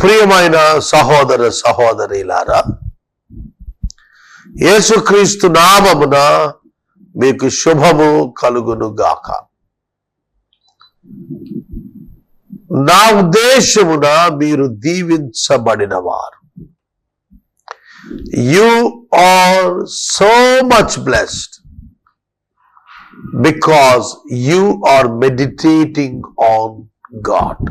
ప్రియమైన సహోదర సహోదరిలారా యేసుక్రీస్తు నామమున మీకు శుభము కలుగును గాక నా ఉద్దేశమున మీరు దీవించబడిన వారు you are so much blessed because you are meditating on God.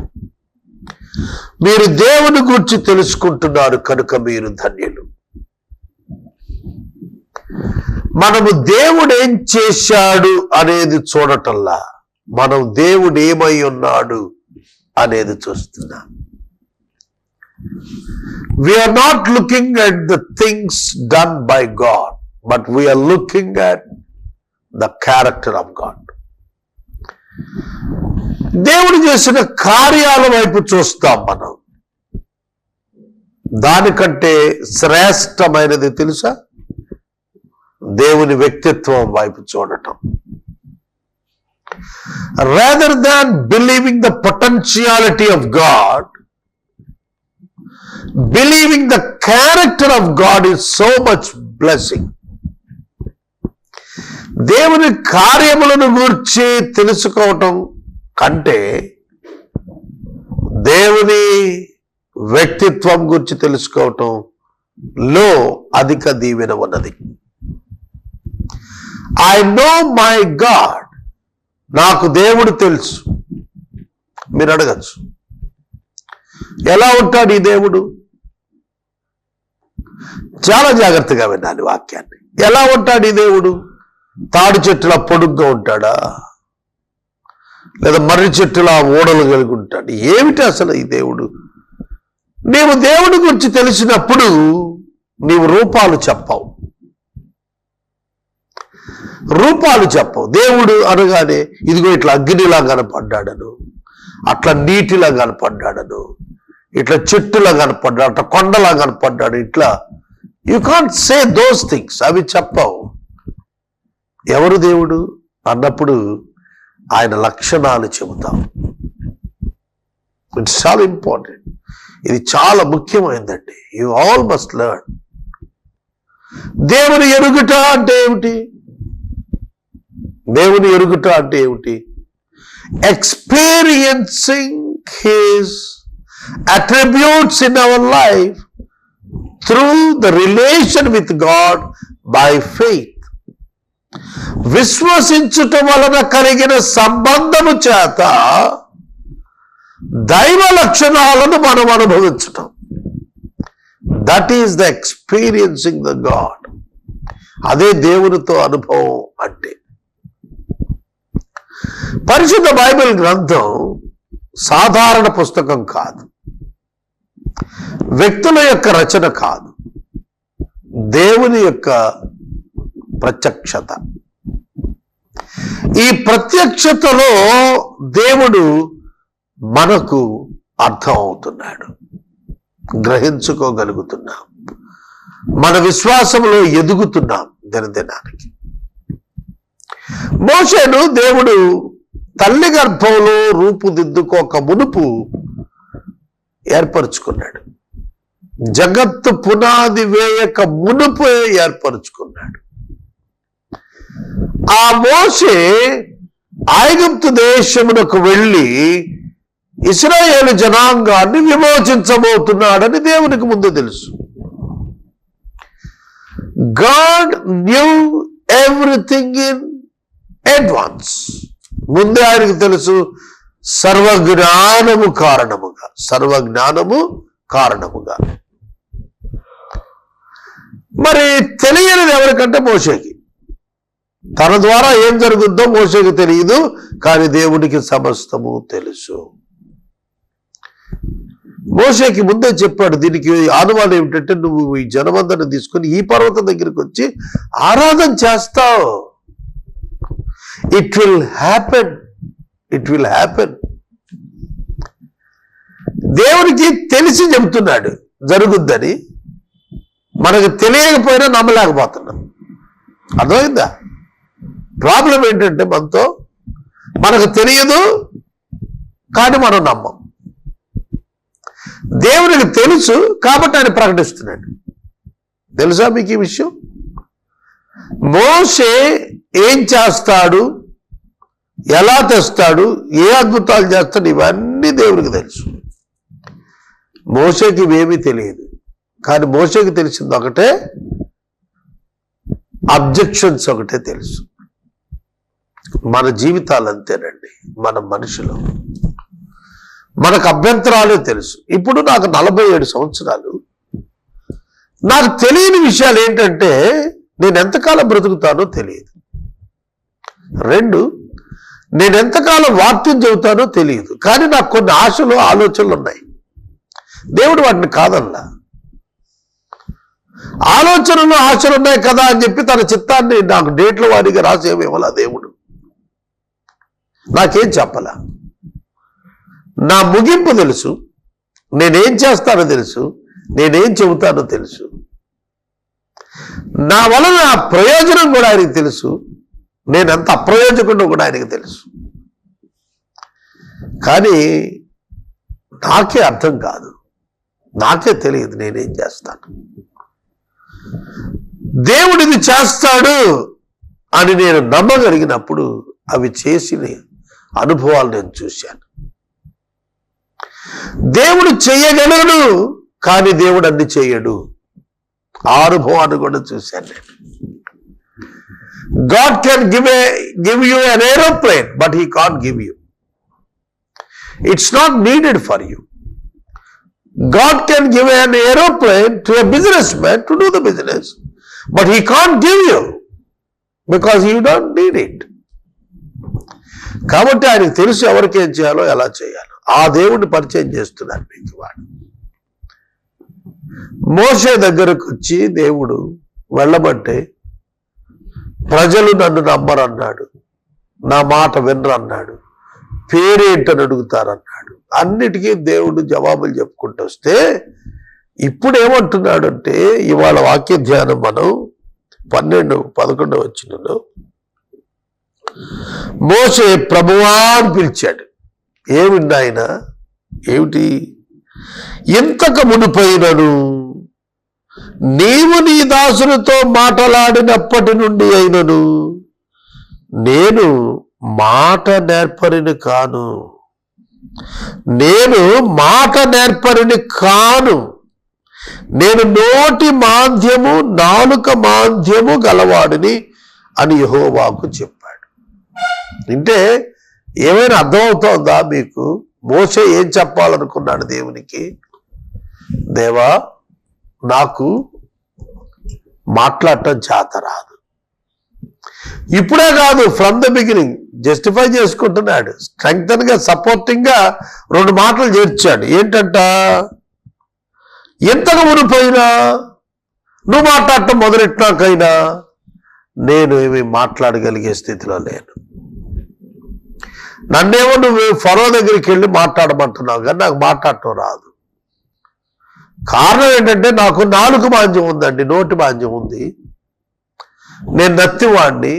మీరు దేవుని గురించి తెలుసుకుంటున్నారు కనుక మీరు ధన్యులు. మనము దేవుడు ఏం చేశాడు అనేది చూడటంలా మనం దేవుడు ఏమై ఉన్నాడు అనేది చూస్తున్నాం. We are not looking at the things done by God but we are looking at the character of God దేవుడు చేసిన కార్యాల వైపు చూస్తాం మనం. దానికంటే శ్రేష్టమైనది తెలుసా? దేవుని వ్యక్తిత్వం వైపు చూడటం. Rather than believing the potentiality of God believing the character of God is so much blessing దేవుని కార్యములను గూర్చి తెలుసుకోవటం కంటే దేవుని వ్యక్తిత్వం గురించి తెలుసుకోవటం లో అధిక దీవెన ఉన్నది. ఐ నో మై గాడ్ నాకు దేవుడు తెలుసు. మీరు అడగచ్చు. ఎలా ఉంటాడు ఈ దేవుడు? చాలా జాగ్రత్తగా విన్నాను వాక్యాన్ని. ఎలా ఉంటాడు ఈ దేవుడు? తాడి చెట్టులా పొడుగ్గా ఉంటాడా? లేదా మర్రి చెట్టులా ఓడలు కలిగి ఉంటాడు? ఏమిటి అసలు ఈ దేవుడు? నీవు దేవుడి గురించి తెలిసినప్పుడు నీవు రూపాలు చెప్పవు. రూపాలు చెప్పవు. దేవుడు అనగానే ఇదిగో ఇట్లా అగ్నిలా కనపడ్డాడను అట్లా నీటిలా కనపడ్డాడను ఇట్లా చెట్టులా కనపడ్డాడు అట్లా కొండలా కనపడ్డాడు ఇట్లా. You can't say those things అవి చెప్పవు. ఎవరు దేవుడు? అన్నప్పుడు ఆయన లక్షణాలు చెబుతాం. ఇట్స్ చాలా ఇంపార్టెంట్ ఇది చాలా ముఖ్యమైనదండి యు ఆల్ మస్ట్ లెర్న్ దేవుని ఎరుగుట అంటే ఏమిటి? దేవుని ఎరుగుట అంటే ఏమిటి? Experiencing his attributes in our life through the relation with God by faith విశ్వసించుట వలన కలిగిన సంబంధము చేత దైవ లక్షణాలను మనం అనుభవించటం that is the experiencing the God అదే దేవునితో అనుభవం అంటే. పరిశుద్ధ బైబిల్ గ్రంథం సాధారణ పుస్తకం కాదు. వ్యక్తుల యొక్క రచన కాదు. దేవుని యొక్క ప్రత్యక్షత. ఈ ప్రత్యక్షతలో దేవుడు మనకు అర్థం అవుతున్నాడు గ్రహించుకోగలుగుతున్నాం. మన విశ్వాసంలో ఎదుగుతున్నాం దినదినానికి. మోషేను దేవుడు తల్లి గర్భంలో రూపుదిద్దుకోక మునుపు ఏర్పరచుకున్నాడు. జగత్తు పునాది వేయక మునుపే ఏర్పరచుకున్నాడు. ఆ మోసే ఐగుప్తు దేశమునకు వెళ్ళి ఇస్రాయేల్ జనాంగాన్ని విమోచించబోతున్నాడని దేవునికి ముందు తెలుసు. God knew everything in advance. ముందే ఆయనకు తెలుసు సర్వజ్ఞానము కారణముగా సర్వజ్ఞానము కారణముగా. మరి తెలియనిది ఎవరికంటే మోషేకి. తన ద్వారా ఏం జరుగుద్దో మోషేకి తెలియదు కానీ దేవుడికి సమస్తము తెలుసు. మోషేకి ముందే చెప్పాడు దీనికి ఆనుమానం ఏమిటంటే నువ్వు ఈ జనమందరిని తీసుకొని ఈ పర్వతం దగ్గరికి వచ్చి ఆరాధన చేస్తావు. It will happen it will happen దేవునికి తెలిసి చెబుతున్నాడు జరుగుద్దని. మనకు తెలియకపోయినా నమ్మలేకపోతున్నాం. అర్థమైందా? ప్రాబ్లం ఏంటంటే మనతో మనకు తెలియదు కానీ మనం నమ్మం. దేవునికి తెలుసు కాబట్టి ఆయన ప్రకటిస్తున్నాడు. తెలుసా మీకు ఈ విషయం? మోసే ఏం చేస్తాడు? ఎలా తెస్తాడు? ఏ అద్భుతాలు చేస్తాడు? ఇవన్నీ దేవునికి తెలుసు. మోసేకి ఇవేమీ తెలియదు. కానీ మోసేకి తెలిసింది ఒకటే అబ్జెక్షన్స్ ఒకటే తెలుసు. మన జీవితాలు అంతేనండి మన మనుషులు. మనకు అభ్యంతరాలు తెలుసు. ఇప్పుడు నాకు నలభై ఏడు సంవత్సరాలు. నాకు తెలియని విషయాలు ఏంటంటే నేను ఎంతకాలం బ్రతుకుతానో తెలియదు. రెండు నేను ఎంతకాలం వాక్యం చెబుతానో తెలియదు. కానీ నాకు కొన్ని ఆశలు ఆలోచనలు ఉన్నాయి. దేవుడు వాటిని కాదల్లా ఆలోచనలు ఆశలు ఉన్నాయి కదా అని చెప్పి తన చిత్తాన్ని నాకు డేట్ల వారీగా రాసేమేమలా దేవుడు? నాకేం చెప్పాల? నా ముగింపు తెలుసు నేనేం చేస్తానో తెలుసు నేనేం చెబుతానో తెలుసు. నా వలన ఆ ప్రయోజనం కూడా ఆయనకి తెలుసు నేను ఎంత కూడా ఆయనకి తెలుసు. కానీ నాకే అర్థం కాదు. నాకే తెలియదు నేనేం చేస్తాను. దేవుడిది చేస్తాడు అని నేను నమ్మగలిగినప్పుడు అవి చేసినాయి అనుభవాలు నేను చూశాను. దేవుడు చేయగలడు కానీ దేవుడు అన్ని చెయ్యడు ఆ అనుభవాన్ని కూడా చూశాను నేను. God can give a give you an aeroplane but he can't give you it's not needed for you God can give an aeroplane to a business man to do the business but he can't give you because you don't need it కాబట్టి ఆయనకు తెలుసు ఎవరికి ఏం చేయాలో ఎలా చేయాలో. ఆ దేవుడిని పరిచయం చేస్తున్నాడు మీకు వాడు. మోసే దగ్గరకు వచ్చి దేవుడు వెళ్ళమంటే ప్రజలు నన్ను నమ్మరన్నాడు నా మాట వినరన్నాడు పేరేంటని అడుగుతారన్నాడు. అన్నిటికీ దేవుడు జవాబులు చెప్పుకుంటూ వస్తే ఇప్పుడు ఏమంటున్నాడంటే ఇవాళ వాక్య ధ్యానం మనం పన్నెండు పదకొండు వచ్చినలో మోసే ప్రభువా అని పిలిచాడు. ఏమిండి ఆయన ఏమిటి? ఇంతకు మునిపోయినను నీవు నీ దాసులతో మాటలాడినప్పటి నుండి అయినను నేను మాట నేర్పరిని కాను. నేను మాట నేర్పరిని కాను. నేను నోటి మాంద్యము నాలుక మాంద్యము గలవాడిని అని యహోవాకు చెప్పు. అంటే ఏమైనా అర్థమవుతోందా మీకు? మోసే ఏం చెప్పాలనుకున్నాడు దేవునికి? దేవా నాకు మాట్లాడటం చేత రాదు. ఇప్పుడే కాదు ఫ్రమ్ ద బిగినింగ్ జస్టిఫై చేసుకుంటున్నాడు. స్ట్రెంగ్తన్గా సపోర్టింగ్గా రెండు మాటలు చేర్చాడు. ఏంటంట? ఎంతగా మునిపోయినా? నువ్వు మాట్లాడటం మొదలెట్టినాకైనా నేను ఏమి మాట్లాడగలిగే స్థితిలో లేను. నన్నేమో నువ్వు ఫరో దగ్గరికి వెళ్ళి మాట్లాడమంటున్నావు కానీ నాకు మాట్లాడటం రాదు. కారణం ఏంటంటే నాకు నాలుగు మాంద్యం ఉందండి నోటి మాంద్యం ఉంది. నేను నత్తివాణ్ణి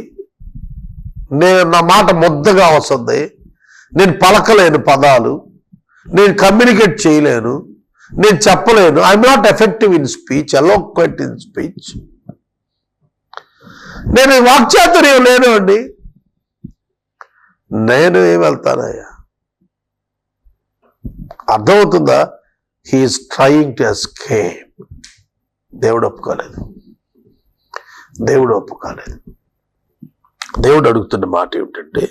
నేను నా మాట ముద్దగా వస్తుంది నేను పలకలేను పదాలు నేను కమ్యూనికేట్ చేయలేను నేను చెప్పలేను. I'm not effective in speech eloquent in speech నేను వాక్చాతుర్యం లేను అండి నేను ఏం వెళ్తానయ్యా? అర్థమవుతుందా? హీఈస్ ట్రయింగ్ టు ఎస్కేప్ దేవుడు ఒప్పుకోలేదు. దేవుడు ఒప్పుకోలేదు. దేవుడు అడుగుతున్న మాట ఏమిటంటే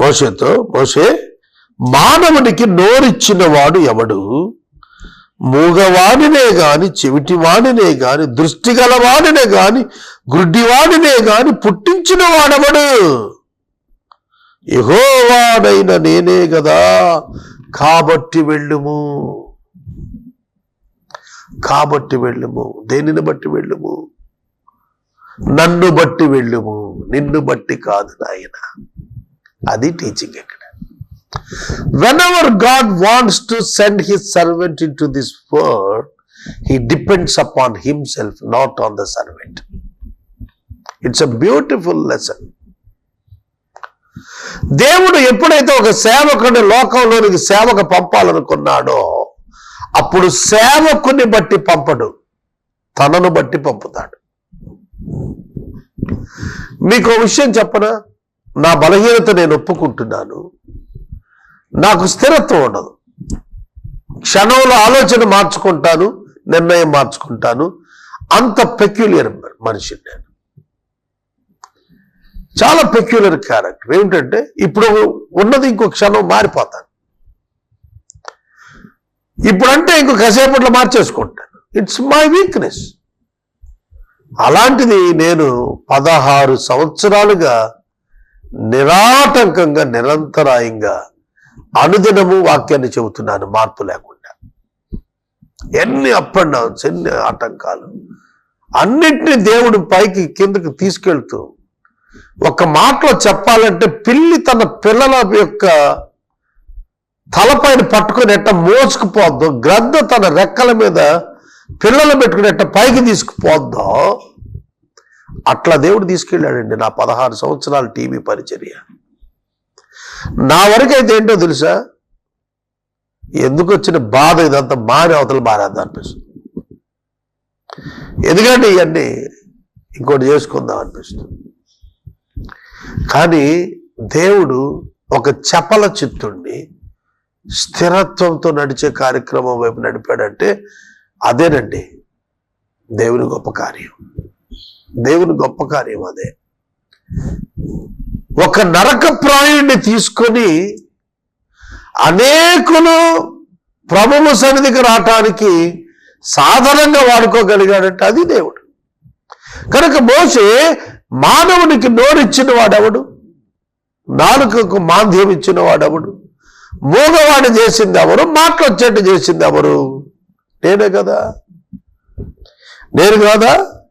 మోసేతో మోసే మానవునికి నోరిచ్చిన వాడు ఎవడు? మూగవాడినే గాని చెవిటివాడినే గాని దృష్టి గలవాడినే గాని గుడ్డివాడినే గాని పుట్టించిన వాడెవడు? యెహోవాడైన నేనే కదా కాబట్టి వెళ్ళుము. కాబట్టి వెళ్ళుము. దేనిని బట్టి వెళ్ళుము? నన్ను బట్టి వెళ్ళుము. నిన్ను బట్టి కాదు నాయన. అది టీచింగ్ ఇక్కడ. Whenever God wants to send his servant in to this world he depends upon himself not on the servant it's a beautiful lesson దేవుడు ఎప్పుడైతే ఒక సేవకుని లోకంలోనికి సేవకు పంపాలనుకున్నాడో అప్పుడు సేవకుని బట్టి పంపడు. తనను బట్టి పంపుతాడు. మీకు విషయం చెప్పనా? నా బలహీనత నేను ఒప్పుకుంటున్నాను. నాకు స్థిరత్వం ఉండదు. క్షణంలో ఆలోచన మార్చుకుంటాను నిర్ణయం మార్చుకుంటాను. అంత పెక్యులియర్ మనిషిని నేను. చాలా పెక్యులర్ క్యారెక్టర్ ఏమిటంటే ఇప్పుడు ఉన్నది ఇంకో క్షణం మారిపోతాను. ఇప్పుడంటే ఇంకో కాసేపట్లో మార్చేసుకుంటాను. ఇట్స్ మై వీక్నెస్ అలాంటిది నేను పదహారు సంవత్సరాలుగా నిరాటంకంగా నిరంతరాయంగా అనుదినము వాక్యాన్ని చెబుతున్నాను. మార్పు లేకుండా. ఎన్ని అప్ అండ్ డౌన్స్ ఎన్ని ఆటంకాలు. అన్నింటినీ దేవుడు పైకి కిందకి తీసుకెళ్తూ ఒక మాటలో చెప్పాలంటే పిల్లి తన పిల్లల యొక్క తలపైన పట్టుకుని ఎట్ట మోసుకుపోద్దో గ్రద్ద తన రెక్కల మీద పిల్లలు పెట్టుకుని ఎట్ట పైకి తీసుకుపోద్దో. అట్లా దేవుడు తీసుకెళ్ళాడండి నా పదహారు సంవత్సరాలు టీవీ పరిచర్య. నా వరకైతే ఏంటో తెలుసా? ఎందుకు వచ్చిన బాధ ఇదంతా మారి అవతల మారేద్దాం అనిపిస్తుంది. ఎందుకంటే ఇవన్నీ ఇంకోటి చేసుకుందాం అనిపిస్తుంది. కానీ దేవుడు ఒక చపల చిత్తుణ్ణి స్థిరత్వంతో నడిచే కార్యక్రమం వైపు నడిపాడంటే అదేనండి దేవుని గొప్ప కార్యం. దేవుని గొప్ప కార్యం అదే. ఒక నరక ప్రాయుణ్ణి తీసుకొని అనేకులు ప్రభువు సన్నిధికి రావటానికి సాధారణంగా వాడుకోగలిగాడంటే అది దేవుడు. కనుక మోసే మానవునికి నోరిచ్చిన వాడెవడు నాలుకకు మాంద్యం ఇచ్చిన వాడెవడు మూగవాడు చేసింది ఎవరు? మాటలొచ్చేట్టు చేసింది ఎవరు? నేనే కదా. నేను కాదా?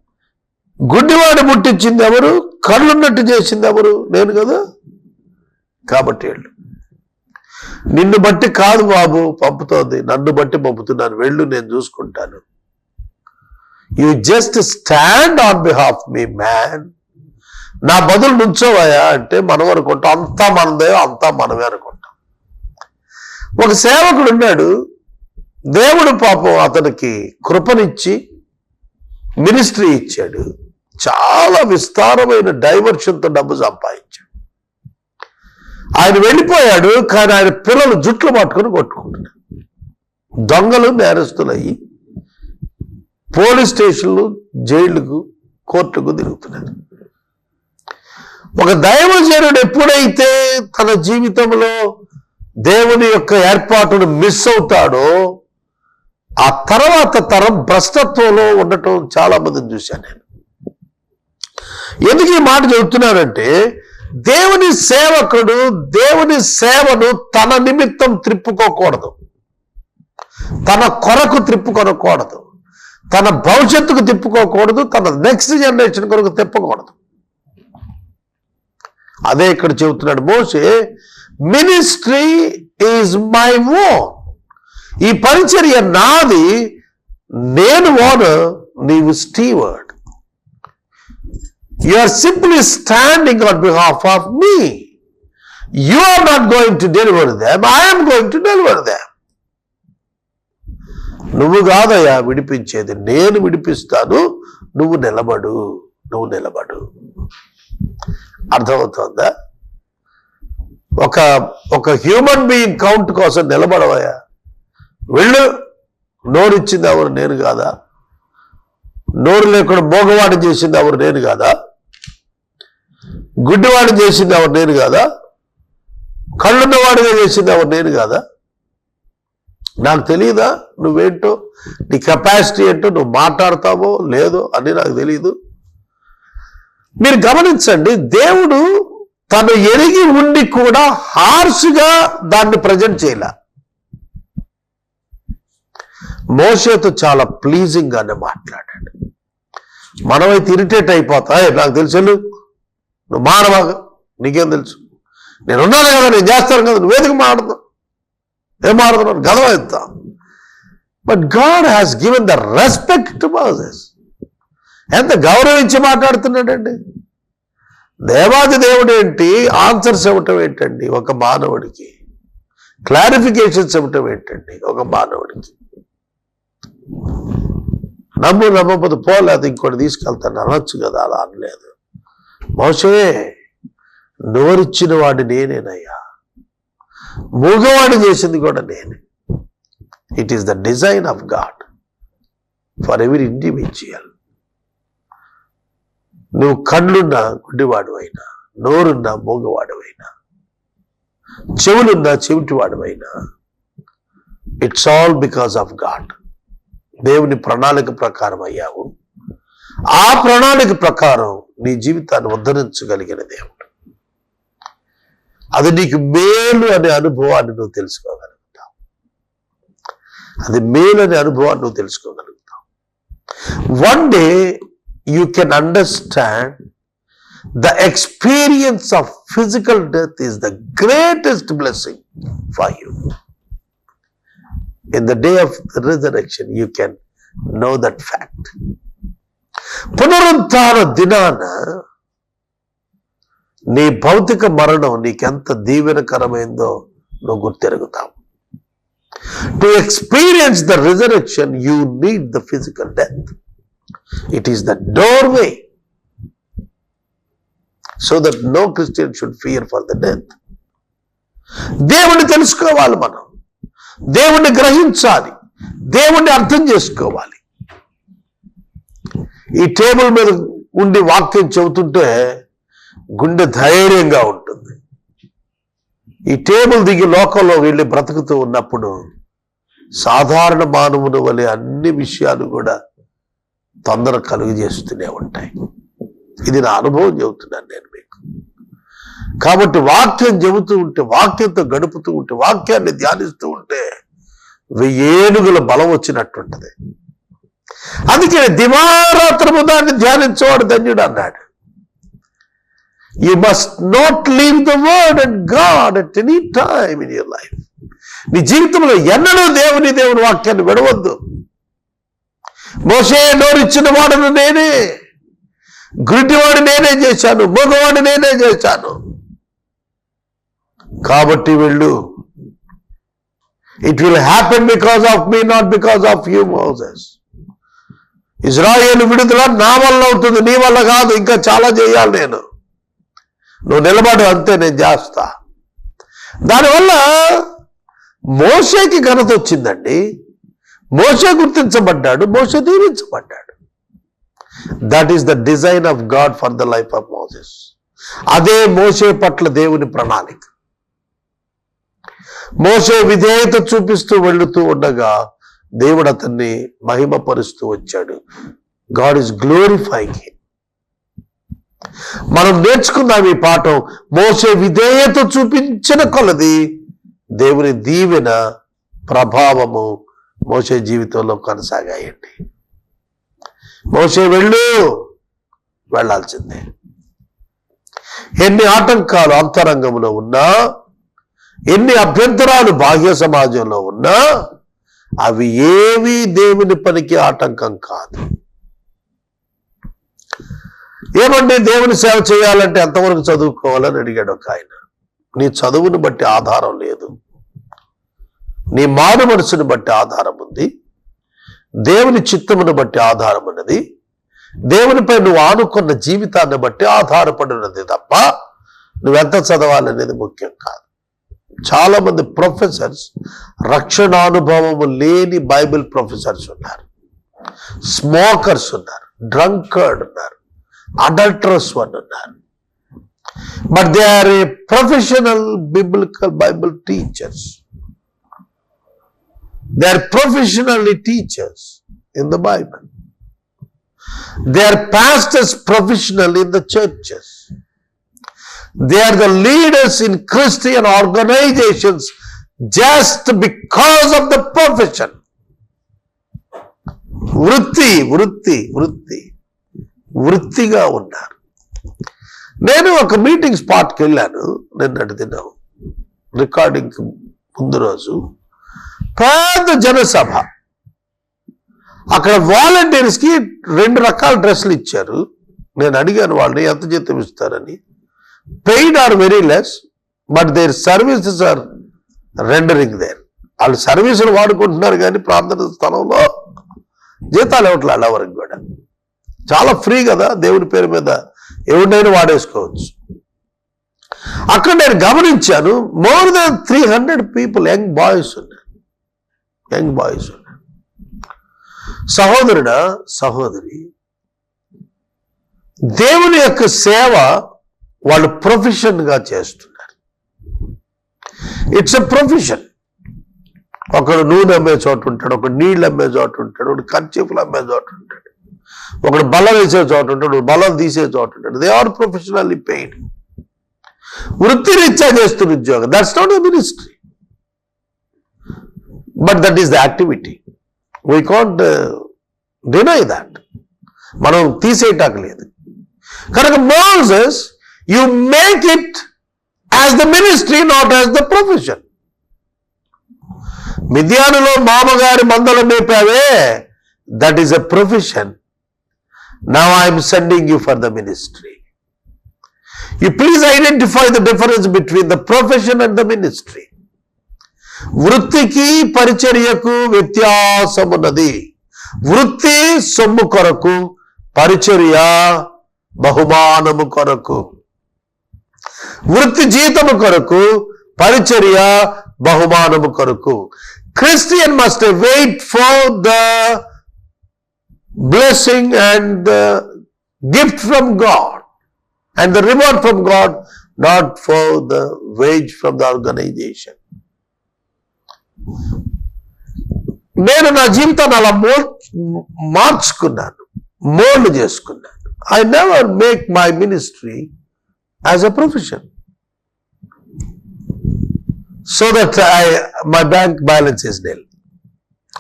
గుడ్డివాడు ముట్టించింది ఎవరు? కళ్ళున్నట్టు చేసింది ఎవరు? నేను కదా. కాబట్టి వెళ్ళు. నిన్ను బట్టి కాదు బాబు పంపుతోంది. నన్ను బట్టి పంపుతున్నాను. వెళ్ళు నేను చూసుకుంటాను. You just stand on behalf me man నా బదులు నుంచోవయా అంటే మనం అనుకుంటాం. అంతా మనదే అంతా మనమే అనుకుంటాం. ఒక సేవకుడు ఉన్నాడు. దేవుడు పాపం అతనికి కృపనిచ్చి మినిస్ట్రీ ఇచ్చాడు. చాలా విస్తారమైన డైవర్షన్తో డబ్బు సంపాదించాడు. ఆయన వెళ్ళిపోయాడు కానీ ఆయన పిల్లలు జుట్లు పట్టుకొని కొట్టుకుంటున్నారు. దొంగలు నేరస్తులయ్యి పోలీస్ స్టేషన్లు జైళ్ళకు కోర్టుకు తిరుగుతున్నారు. ఒక దైవజనుడు ఎప్పుడైతే తన జీవితంలో దేవుని యొక్క ఏర్పాటును మిస్ అవుతాడో ఆ తర్వాత తరం భ్రష్టత్వంలో ఉండటం చాలా మందిని చూశాను నేను. ఎందుకు ఈ మాట చెబుతున్నానంటే దేవుని సేవకుడు దేవుని సేవను తన నిమిత్తం త్రిప్పుకోకూడదు తన కొరకు త్రిప్పుకొనకూడదు తన భవిష్యత్తుకు తిప్పుకోకూడదు. తన నెక్స్ట్ జనరేషన్ కొరకు తిప్పకూడదు. అదే ఇక్కడ చెబుతున్నాడు మోసే మినిస్ట్రీ ఈజ్ మై ఓన్ ఈ పరిచర్య నాది. నేను ఓనర్ నీవు steward. You are simply standing on behalf of me you are not going to deliver them I'm going to deliver them నువ్వు కాదయ్యా విడిపించేది. నేను విడిపిస్తాను. నువ్వు నిలబడు. నువ్వు నిలబడు. అర్థమవుతోందా? ఒక ఒక హ్యూమన్ బీయింగ్ కౌంట్ కోసం నిలబడవయా వెళ్ళు నోరిచ్చింది ఎవరు నేను కాదా? నోరు లేకుండా మోగవాడు చేసింది ఎవరు నేను కాదా? గుడ్డివాడు చేసింది ఎవరు నేను కాదా? కళ్ళున్నవాడిగా చేసింది ఎవరు నేను కాదా? నాకు తెలియదా నువ్వేంటో? నీ కెపాసిటీ ఏంటో? నువ్వు మాట్లాడతావో లేదో అని నాకు తెలియదు మీరు గమనించండి దేవుడు తను ఎరిగి ఉండి కూడా హార్ష్గా దాన్ని ప్రజెంట్ చేయలే. మోసేతో చాలా ప్లీజింగ్గానే మాట్లాడాడు. మనమైతే ఇరిటేట్ అయిపోతా. నాకు తెలుసు నువ్వు మానవాగా నీకేం తెలుసు? నేను ఉన్నాను కదా నేను చేస్తాను కదా నువ్వేదికి మాడుతున్నావు ఏం మాడుతున్నాను గదవ ఎత్తా but God has given the respect to Moses ఎంత గౌరవించి మాట్లాడుతున్నాడండి? దేవాది దేవుడు ఏంటి? ఆన్సర్స్ ఇవ్వటం ఏంటండి? ఒక మానవుడికి. క్లారిఫికేషన్స్ ఇవ్వటం ఏంటండి? ఒక మానవుడికి. నమ్ము నమ్మకపోతే పోలేదు ఇంకోటి తీసుకెళ్తాను. అనొచ్చు కదా అలా అనలేదు. మోసే నోరిచ్చిన వాడు నేనేనయ్యా. మూగవాడు చేసింది కూడా నేనే. It is the design of God for every individual నువ్వు కళ్ళున్న గుడ్డివాడు అయినా నోరున్న మూగవాడు అయినా చెవులున్న చెవిటివాడు అయినా it's all because of God దేవుని ప్రణాళిక ప్రకారం అయ్యావు. ఆ ప్రణాళిక ప్రకారం నీ జీవితాన్ని ఉద్ధరించగలిగిన దేవుడు. అది నీకు మేలు అనే అనుభవాన్ని నువ్వు తెలుసుకోగలుగుతావు. అది మేలు అనే అనుభవాన్ని నువ్వు తెలుసుకోగలుగుతావు. One day you can understand the experience of physical death is the greatest blessing for you in the day of the resurrection, you can know that fact. పునరుద్ధాన దినాన నీ భౌతిక మరణం నీకెంత దీవెనకరమైందో నువ్వు గుర్తెరుగుతావు. To experience the resurrection you need the physical death it is the doorway so that no Christian should fear for the death దేవుణ్ణి తెలుసుకోవాలి మనం. దేవుణ్ణి గ్రహించాలి. దేవుణ్ణి అర్థం చేసుకోవాలి. ఈ టేబుల్ మీద ఉండి వాక్యం చెబుతుంటే గుండె ధైర్యంగా ఉంటుంది. ఈ టేబుల్ దిగి లోకంలో వెళ్ళి బ్రతుకుతూ ఉన్నప్పుడు సాధారణ మానవుని వలె అన్ని విషయాలు కూడా తొందర కలుగు చేస్తూనే ఉంటాయి. ఇది నా అనుభవం చెబుతున్నాను నేను మీకు. కాబట్టి వాక్యం చెబుతూ ఉంటే వాక్యంతో గడుపుతూ ఉంటే వాక్యాన్ని ధ్యానిస్తూ ఉంటే వెయ్యేనుగుల బలం వచ్చినట్టుంటది. అందుకే దివారాత్రము దాన్ని ధ్యానించేవాడు ధన్యుడు అన్నాడు. You must not leave the word and God at any time in your life నీ జీవితంలో ఎన్నడూ దేవుని దేవుని వాక్యాన్ని విడవద్దు. మోసే నోరిచ్చిన వాడును నేనే. గుడ్డివాడు నేనే చేశాను మగవాడు నేనే చేశాను. కాబట్టి వెళ్ళు it will happen because of me not because of you Moses Israel విడుదల నా వల్ల ఉంటుంది నీ వల్ల కాదు ఇంకా చాలా చేయాలి నేను. నువ్వు నిలబడు అంతే నేను చేస్తా. దానివల్ల మోసేకి ఘనత వచ్చిందండి. మోసే గుర్తించబడ్డాడు మోసే దీవించబడ్డాడు. That is the design of God for the life of Moses అదే మోసే పట్ల దేవుని ప్రణాళిక. మోసే విధేయత చూపిస్తూ వెళుతూ ఉండగా దేవుడు అతన్ని మహిమపరుస్తూ వచ్చాడు. గాడ్ ఈస్ గ్లోరిఫైంగ్ హిమ్ మనం నేర్చుకుందాం ఈ పాఠం. మోసే విధేయత చూపించిన కొలది దేవుని దీవెన ప్రభావము మోసే జీవితంలో కొనసాగాయండి. మోసే వెళ్ళు వెళ్ళాల్సిందే. ఎన్ని ఆటంకాలు అంతరంగంలో ఉన్నా ఎన్ని అభ్యంతరాలు బాహ్య సమాజంలో ఉన్నా అవి ఏవి దేవుని పనికి ఆటంకం కాదు. ఏమండి దేవుని సేవ చేయాలంటే ఎంతవరకు చదువుకోవాలని అడిగాడు ఒక ఆయన. నీ చదువుని బట్టి ఆధారం లేదు. నీ మారు మనసుని బట్టి ఆధారం ఉంది. దేవుని చిత్తమును బట్టి ఆధారం ఉన్నది. దేవునిపై నువ్వు ఆనుకున్న జీవితాన్ని బట్టి ఆధారపడినది తప్ప నువ్వెంత చదవాలనేది ముఖ్యం కాదు. చాలా మంది ప్రొఫెసర్స్ రక్షణానుభవము లేని బైబిల్ ప్రొఫెసర్స్ ఉన్నారు. స్మోకర్స్ ఉన్నారు. డ్రంకర్డ్ ఉన్నారు. అడల్టరస్ వన్ ఉన్నారు. But they are a professional biblical Bible teachers they are professionally teachers in the Bible they are pastors professional in the churches they are the leaders in Christian organizations just because of the profession వృత్తి వృత్తి వృత్తి. వృత్తిగా ఉన్నారు. నేను ఒక meeting స్పాట్కి వెళ్ళాను. నిన్నటి దినం. రికార్డింగ్కి ముందు రోజు. పెద్ద జనసభ. అక్కడ వాలంటీర్స్కి రెండు రకాల డ్రెస్సులు ఇచ్చారు. నేను అడిగాను వాళ్ళని ఎంత జీతం ఇస్తారని? Paid are very less but their services are rendering there వాళ్ళు సర్వీసులు వాడుకుంటున్నారు కానీ ప్రార్థన స్థలంలో జీతాలు ఇవ్వట్లే ఎవరికి కూడా. చాలా ఫ్రీ కదా దేవుని పేరు మీద ఎవరినైనా వాడేసుకోవచ్చు. అక్కడ నేను గమనించాను more than three hundred people young boys ఉన్నారు యంగ్ బాయ్స్. సహోదరుడా సహోదరి దేవుని యొక్క సేవ వాళ్ళు ప్రొఫెషన్గా చేస్తున్నారు. It's a profession. ఒకడు నూనె అమ్మే చోట ఉంటాడు ఒకడు నీళ్ళు అమ్మే చోట ఉంటాడు ఒకడు కర్చీఫ్లు అమ్మే చోట ఉంటాడు ఒకడు బలం వేసే చోట ఉంటాడు బలం తీసే చోట ఉంటాడు. దే ఆర్ ప్రొఫెషనల్లీ పెయిడ్ వృత్తిరీత్యా చేస్తున్న ఉద్యోగం. That's not a ministry but that is the activity we can't deny that మనం తీసేయటానికి లేదు. కనుక Moses you make it as the ministry not as the profession మిథ్యానులో మామగారి మందలు మేపావే that is a profession now I'm sending you for the ministry you please identify the difference between the profession and the ministry వృత్తికి పరిచర్యకు వ్యత్యాసం ఉన్నది వృత్తి సొమ్ము కొరకు పరిచర్య బహుమానము కొరకు. వృత్తి జీతము కొరకు పరిచర్య బహుమానము కొరకు. Christian must wait for the blessing and the gift from God. And the reward from God not for the wage from the organization. నేను నా జీవితాన్ని అలా మో మార్చుకున్నాను మోల్డ్ చేసుకున్నాను. I never make my ministry as a profession so that I my bank balance is nil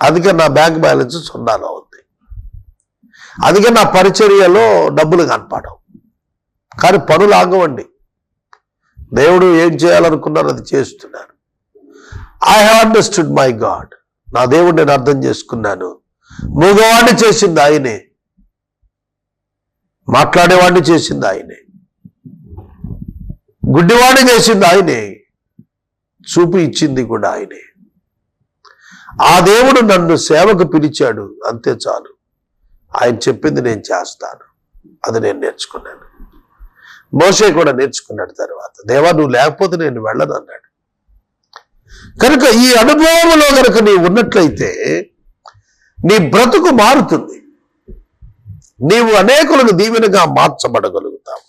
అందుకే నా bank balance సున్నాలో ఉంది. అందుకే నా పరిచర్యలో డబ్బులు కనపడవు. కానీ పనులు ఆగవండి. దేవుడు ఏం చేయాలనుకున్నారో అది చేస్తున్నారు I have understood my God నా దేవుడు నేను అర్థం చేసుకున్నాను. మూగవాడిని చేసింది ఆయనే. మాట్లాడేవాడిని చేసింది ఆయనే. గుడ్డివాడిని చేసింది ఆయనే. చూపు ఇచ్చింది కూడా ఆయనే. ఆ దేవుడు నన్ను సేవకు పిలిచాడు. అంతే చాలు. ఆయన చెప్పింది నేను చేస్తాను. అది నేను నేర్చుకున్నాను. మోసే కూడా నేర్చుకున్నాడు తర్వాత. దేవా నువ్వు లేకపోతే నేను వెళ్ళను అన్నాడు. కనుక ఈ అనుభవంలో కనుక నీవు ఉన్నట్లయితే నీ బ్రతుకు మారుతుంది. నీవు అనేకులకు దీవెనగా మార్చబడగలుగుతావు.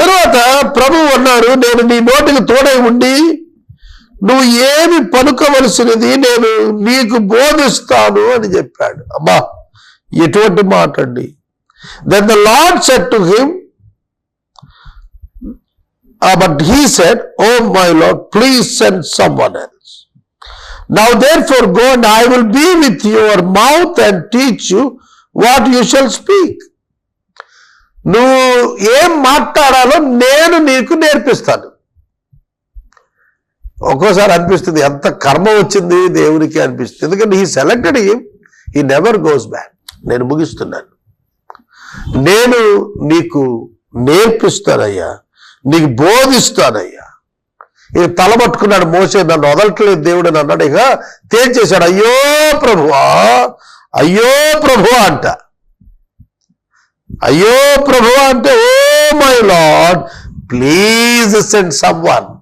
తర్వాత ప్రభువు అన్నారు నేను నీ నోటికి తోడై ఉండి నువ్వు ఏమి పలుకవలసినది నేను నీకు బోధిస్తాను అని చెప్పాడు. అమ్మా ఎటువంటి మాట అండి then the Lord said to him but he said O my Lord please send someone else now therefore go and I will be with your mouth and teach you what you shall speak నువ్వు ఏం మాట్లాడాలో నేను నీకు నేర్పిస్తాను. ఒక్కోసారి అనిపిస్తుంది ఎంత కర్మ వచ్చింది దేవునికి అనిపిస్తుంది. ఎందుకంటే he selected him he never goes back నేను ముగిస్తున్నాను. నేను నీకు నేర్పిస్తానయ్యా. నీకు బోధిస్తానయ్యా. ఇది తలబట్టుకున్నాడు మోసే నన్ను వదలట్లేదు దేవుడు అని అన్నాడు. ఇక తేల్చేశాడు అయ్యో ప్రభువా అయ్యో ప్రభువా అంట. అయ్యో ప్రభువా అంటే O my Lord please send someone